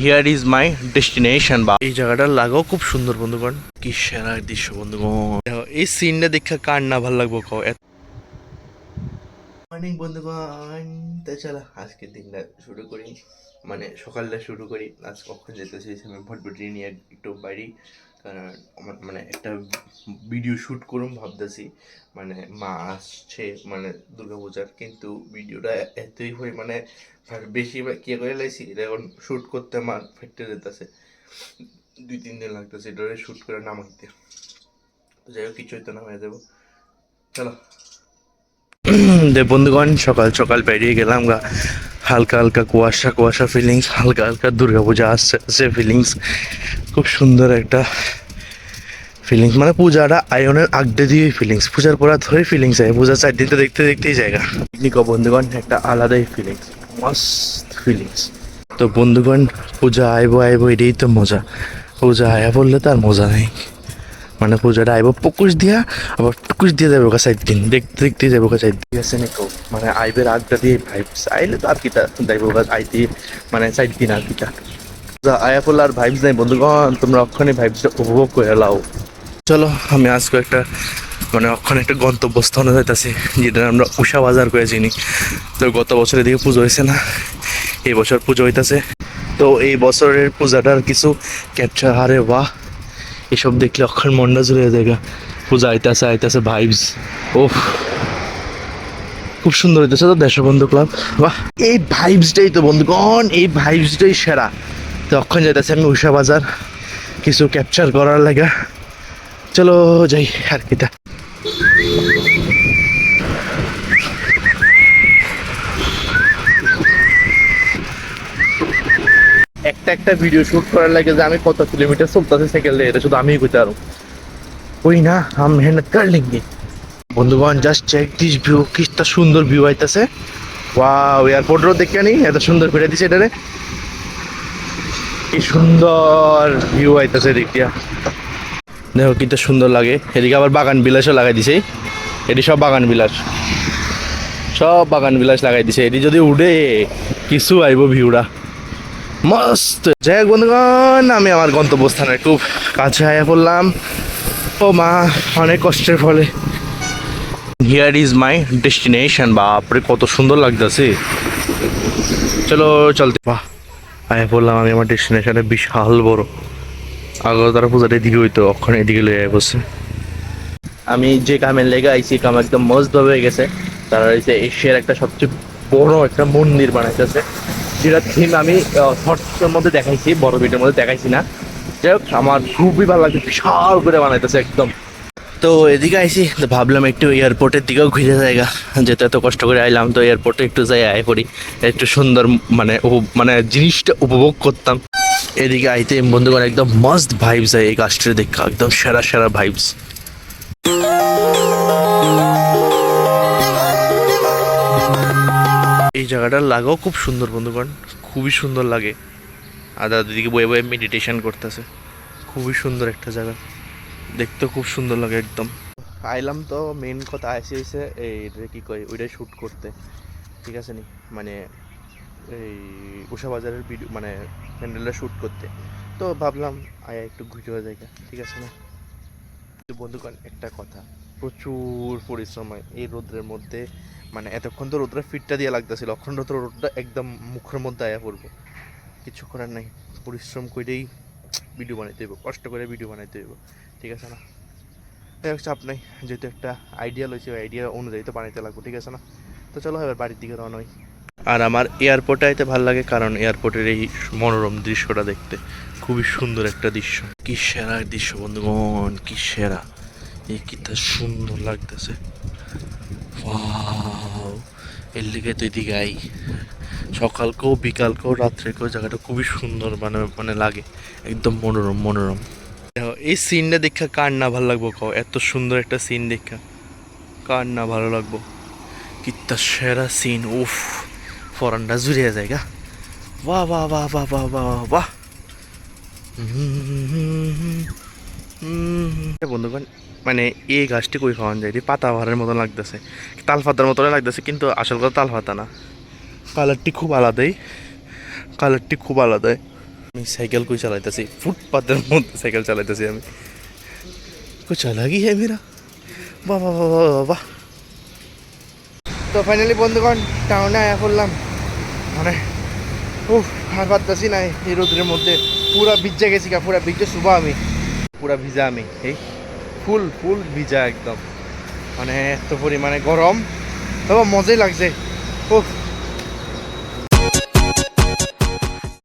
Here is my destination বা এই জায়গাটার লাগাও খুব সুন্দর বন্ধুগণ। কি সেরা দৃশ্য বন্ধুগণ। এই সিনটা দেখে কার না ভালো লাগবো কও? মর্নিং বন্ধুগণ। তাই চলো আজকের দিনটা শুরু করি। মানে সকালটা শুরু করি। আজ কখন যেতে চাইছি আমি ভটভটি নিয়ে একটু বাইরে কারণ আমার মানে একটা ভিডিও শ্যুট করুম ভাবতেছি। মানে মা আসছে মানে দুর্গাপূজার, কিন্তু ভিডিওটা এতই পরিমাণে আর বেশি কে করে লাইছি? এটা এখন শ্যুট করতে আমার ফেটে যেতেছে। দুই, তিন দিন লাগতেছে এটা শ্যুট করে নামাইতে তো যাই হোক, কিছু হইতো না হয়ে যাব। চলো। বন্ধুগণ, সকাল সকাল বেরিয়ে গেলাম গা। হালকা হালকা কুয়াশা কুয়াশা ফিলিংস হালকা হালকা দুর্গাপূজা আসছে আসছে ফিলিংস খুব সুন্দর একটা ফিলিংস মানে পূজাটা আয়নের আগডে দিয়ে ফিলিংস পূজার পর ধরে ফিলিংস হয় পূজার চার দিন তো দেখতে দেখতেই জায়গা। পিকনিক ও বন্ধুগণ, একটা আলাদাই ফিলিংস মস্ত ফিলিংস তো বন্ধুগণ, পূজা আইবো আইবো এটাই তো মজা। পূজা আয়া বললে তো আর মজা নেই। মানে পূজাটা আইব পুকুশ দিয়া আবার টুকুস দিয়ে যাবে ওকা সাইড দিন দেখতে দেখতে যাবে ওকা সাইড দিয়ে আছে নাকি মানে আইবের আগটা দিয়ে ভাইবস আইলে তো আর কিটা যাইব ওকা আইতে মানে সাইড দিন আর কিটা। আয়া পড়লে আর ভাইবস নাই বন্ধুগণ তোমরা অক্ষণে ভাইবসটা উপভোগ করে লাও চলো আমি আজকে একটা মানে অক্ষণে একটা গন্তব্যস্থানে যাইতেছি যেটা আমরা উষা বাজার করে চিনি তো গত বছরের দিকে পুজো হয়েছে না এই বছর পুজো হইতাছে তো এই বছরের পূজাটার কিছু ক্যাপচার হারে বাহ এসব দেখলে অক্ষর মন্ডা জুড়ে দেখা পূজা আইতাছে আইতাছে ভাইবস ওফ খুব সুন্দর হইতেছে তো দেশবন্ধু ক্লাব বাহ। এই ভাইবসটাই তো বন্ধুগণ, এই ভাইবসটাই সেরা। তো অক্ষণ যাইতেছে আমি উষা বাজার, কিছু ক্যাপচার করার লাগা। চলো যাই, আর কিটা। একটা একটা ভিডিও শুট করার লাগে যে আমি কত কিলোমিটার চলতেছে সাইকেল এটা শুধু আমিই কইতে পারব। ওই না, আম মেহনত কর লেঙ্গে বন্ধুবান জাস্ট চেক দিস ভিউ কিটা সুন্দর ভিউ আইতাছে। ওয়াও এয়ারপোর্ট রোড দেখে নি এত সুন্দর ফিরে দিছে এটারে। কি সুন্দর ভিউ আইতাছে দেখিয়া দেখো, কিটা সুন্দর লাগে। এদিকে আবার বাগান বিলাসও লাগাই দিছে। এটি সব বাগান বিলাস। সব বাগান বিলাস লাগাই দিছে। এটি যদি উড়ে, কিছু আইব ভিউরা মস্ত। যাই বন্ধুগণ, আমি আমার গন্তব্যস্থানে খুব কাছে আয়া পড়লাম। ও মা, অনেক কষ্টের ফলে। হিয়ার ইজ মাই ডেস্টিনেশন বাপরে, কত সুন্দর লাগতেছে। চলো, চলতে। বাহ, আয়া পড়লাম আমি আমার ডেস্টিনেশনে বিশাল বড়। আগরতলা পূজাটা এদিকে হইতো, অক্ষণ এদিকে আয় বসে আমি যে কামের লেগে আইছি, কাম একদম মস্ত ভাবে গেছে। তারা হচ্ছে এশিয়ার একটা সবচেয়ে বড় একটা মন্দির বানাইতেছে। যেটা থিম আমি শর্টসের মধ্যে দেখাইছি, বড় ভিডিওর মধ্যে দেখাইছি না। যাই হোক, আমার খুবই ভালো লাগছে, বিশাল করে বানাইতেছে একদম। তো এদিকে আইছি তো ভাবলাম একটু এয়ারপোর্টের দিকেও ঘুরে জায়গা যেতে এত কষ্ট করে আইলাম, তো এয়ারপোর্টে একটু যাই আয় করি। একটু সুন্দর মানে মানে জিনিসটা উপভোগ করতাম। এদিকে আইতে বন্ধুগণ, একদম মস্ত ভাইবস হয় এই গাছটা দেখা একদম সেরা সেরা ভাইবস এই জায়গাটার লাগাও খুব সুন্দর বন্ধুগণ খুবই সুন্দর লাগে। আর দাদা বয়ে বয়ে মেডিটেশন করতেছে। খুবই সুন্দর একটা জায়গা। দেখতে খুব সুন্দর লাগে একদম। আইলাম তো মেন কথা আসে হয়েছে এই কী কয়, ওইটাই শ্যুট করতে। ঠিক আছে নি? মানে এই উষা বাজারের ভিডিও মানে প্যান্ডেলটা শ্যুট করতে। তো ভাবলাম, আয়া একটু ঘুরে জায়গা। ঠিক আছে না? বন্ধুগণ, একটা কথা। প্রচুর পরিশ্রম হয় এই রোদ্রের মধ্যে। মানে এতক্ষণ তো রোদ্রের ফিটটা দিয়ে লাগতেছিল অক্ষণ তো রোদটা একদম মুখের মধ্যে আয়া পড়ব। কিছু করার নাই, পরিশ্রম করেই ভিডিও বানাইতে হইব, কষ্ট করে ভিডিও বানাইতে হইব, ঠিক আছে না? চাপ নাই, যেহেতু একটা আইডিয়া লইছে আইডিয়া অনুযায়ী তো বানাইতে লাগবো, ঠিক আছে না? তো চলো, এবার বাড়ির দিকে রওনা হই। আর আমার এয়ারপোর্টে আইতে ভালো লাগে, কারণ এয়ারপোর্টের এই মনোরম দৃশ্যটা দেখতে খুবই সুন্দর একটা দৃশ্য। কি সেরা দৃশ্য বন্ধুগণ, কি সেরা। এই কিটা সুন্দর লাগতেছে। এর লিগে তো এদিকে সকালকেও, বিকালকেও, রাত্রেকেও জায়গাটা খুবই সুন্দর মানে মানে লাগে। একদম মনোরম মনোরম। এই সিনটা দেখা কার না ভালো লাগবো কও? এত সুন্দর একটা সিন দেখা। কার না ভালো লাগবো? কিত্তা সেরা সিন উফ! ফরানটা জুড়িয়ে জায়গা বাহ বাহ বাহ বাহ বাহ বাহ বাহ বন্ধুগণ মানে এই গাছটি কই খাওয়ান যায়? পাতা পাতাবাহারের মতন লাগতেছে। তালফাতার মতনই লাগতেছে, কিন্তু আসল কথা তাল তালফাতা না। কালারটি খুব আলাদাই। কালারটি খুব আলাদাই। আমি সাইকেল কই চালাইতেছি? ফুটপাতের মধ্যে সাইকেল চালাইতেছি আমি। কুছ আলাগি হ্যাঁ মেরা বাহ বাহ বাহ তো ফাইনালি বন্ধুগণ টাউনে আয়া করলাম মানে ও আর পারতেছি না এই রোদের মধ্যে। পুরা বিজ্জা গেছি গা, পুরা বিজ্জে শুভ আমি। পুরা ভিজা আমি, এই ফুল ফুল ভিজা একদম। মানে এত পরিমাণে গরম। তবে মজাই লাগছে। উফ।